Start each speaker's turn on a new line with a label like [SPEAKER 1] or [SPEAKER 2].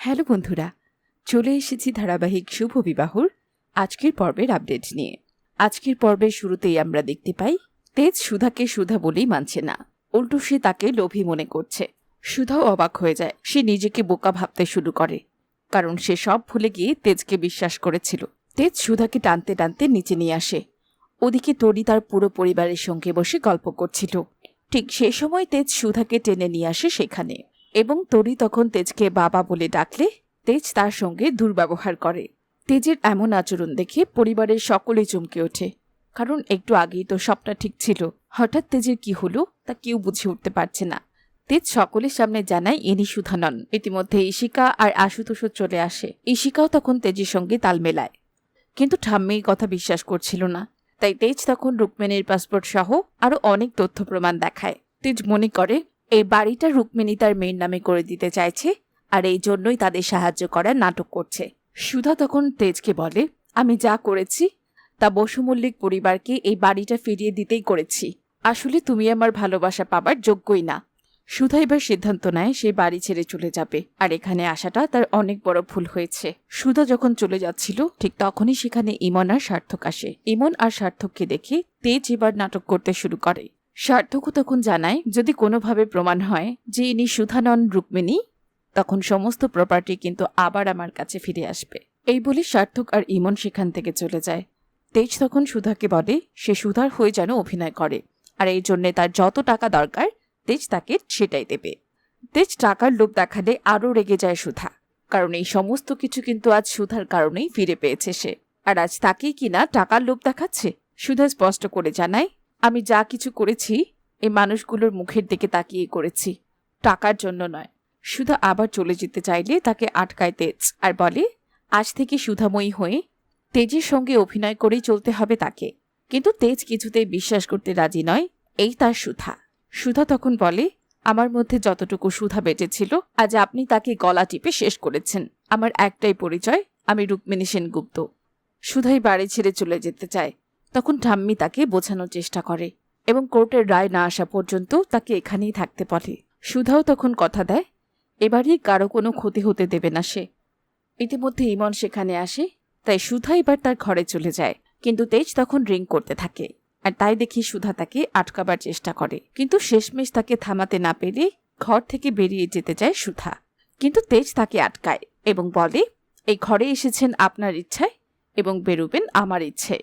[SPEAKER 1] Hello বন্ধুরা, চলে এসেছি ধারাবাহিক শুভ বিবাহর আজকের পর্বের আপডেট নিয়ে। আজকের পর্বের শুরুতেই আমরা দেখতে পাই, তেজ সুধাকে সুধা বলেই মানছে না। উল্টো সে তাকে লোভী মনে করছে। সুধাও অবাক হয়ে যায়, সে নিজেকে বোকা ভাবতে শুরু করে। কারণ সে সব ভুলে গিয়ে তেজকে বিশ্বাস করেছিল। তেজ সুধাকে টানতে টানতে নিচে নিয়ে আসে। ওদিকে তরি তার পুরো পরিবারের সঙ্গে বসে গল্প করছিল। ঠিক সেই সময় তেজ সুধাকে টেনে নিয়ে আসে সেখানে। এবং তরি তখন তেজকে বাবা বলে ডাকলে তেজ তার সঙ্গে দুর্ব্যবহার করে। তেজের এমন আচরণ দেখে পরিবারের সকলে চমকে ওঠে। কারণ একটু আগেই তো সবটা ঠিক ছিল। হঠাৎ তেজের কি হলো তা কেউ বুঝে উঠতে পারছে না। তেজ সকলের সামনে জানায় ইনি সুধা নন। ইতিমধ্যে ইশিকা আর আশুতোষও চলে আসে। ইশিকাও তখন তেজের সঙ্গে তাল মেলায়। কিন্তু ঠাম্মি কথা বিশ্বাস করছিল না। তাই তেজ তখন রুক্মিণীর পাসপোর্ট সহ আরও অনেক তথ্য প্রমাণ দেখায়। তেজ মনে করে এই বাড়িটা রুক্মিণী তার মেয়ের নামে করে দিতে চাইছে আর এই জন্যই তাদের সাহায্য করার নাটক করছে। সুধা তখন তেজকে বলে, আমি যা করেছি, তা বসু মল্লিক পরিবারকে এই বাড়িটা ফিরিয়ে দিতেই করেছি। আসলে তুমি আমার ভালোবাসা পাবার যোগ্যই না। সুধা এবার সিদ্ধান্ত নেয় সে বাড়ি ছেড়ে চলে যাবে আর এখানে আসাটা তার অনেক বড় ভুল হয়েছে। সুধা যখন চলে যাচ্ছিল, ঠিক তখনই সেখানে ইমন আর সার্থক আসে। ইমন আর সার্থককে দেখে তেজ এবার নাটক করতে শুরু করে। সার্থকও তখন জানায়? যদি কোনোভাবে প্রমাণ হয় যে ইনি সুধানন রুক্মিণী, তখন সমস্ত প্রপার্টি কিন্তু আবার আমার কাছে ফিরে আসবে। এই বলে সার্থক আর ইমন সেখান থেকে চলে যায়। তেজ তখন সুধাকে বলে, সে সুধার হয়ে যেন অভিনয় করে। আর এই জন্যে তার যত টাকা দরকার, তেজ তাকে সেটাই দেবে। তেজ টাকার লোভ দেখালে আরও রেগে যায় সুধা। কারণ এই সমস্ত কিছু কিন্তু আজ সুধার কারণেই ফিরে পেয়েছে সে। আর আজ তাকেই কিনা টাকার লোভ দেখাচ্ছে? সুধা স্পষ্ট করে জানায় আমি যা কিছু করেছি, এই মানুষগুলোর মুখের দিকে তাকিয়ে করেছি। টাকার জন্য নয়। সুধা আবার চলে যেতে চাইলে তাকে আটকায় তেজ। আর বলে, আজ থেকে সুধাময়ী হয়ে তেজের সঙ্গে অভিনয় করেই চলতে হবে তাকে। কিন্তু তেজ কিছুতেই বিশ্বাস করতে রাজি নয়। এই তার সুধা। সুধা তখন বলে, আমার মধ্যে যতটুকু সুধা বেঁচেছিল, আজ আপনি তাকে গলা টিপে শেষ করেছেন। আমার একটাই পরিচয়, আমি রুক্মিণী সেনগুপ্ত। সুধাই বাড়ি ছেড়ে চলে যেতে চায়। তখন ঠাম্মি তাকে বোঝানোর চেষ্টা করে এবং কোর্টের রায় না আসা পর্যন্ত তাকে এখানেই থাকতে পারে সুধাও তখন কথা দেয়, এবারই কারও কোনো ক্ষতি হতে দেবে না সে। ইতিমধ্যে ইমন সেখানে আসে, তাই সুধা এবার তার ঘরে চলে যায়। কিন্তু তেজ তখন রিং করতে থাকে, আর তাই দেখি সুধা তাকে আটকাবার চেষ্টা করে। কিন্তু শেষমেশ তাকে থামাতে না পেরে ঘর থেকে বেরিয়ে যেতে চায় সুধা। কিন্তু তেজ তাকে আটকায় এবং বলে, এই ঘরে এসেছেন আপনার ইচ্ছায় এবং বেরোবেন আমার ইচ্ছে।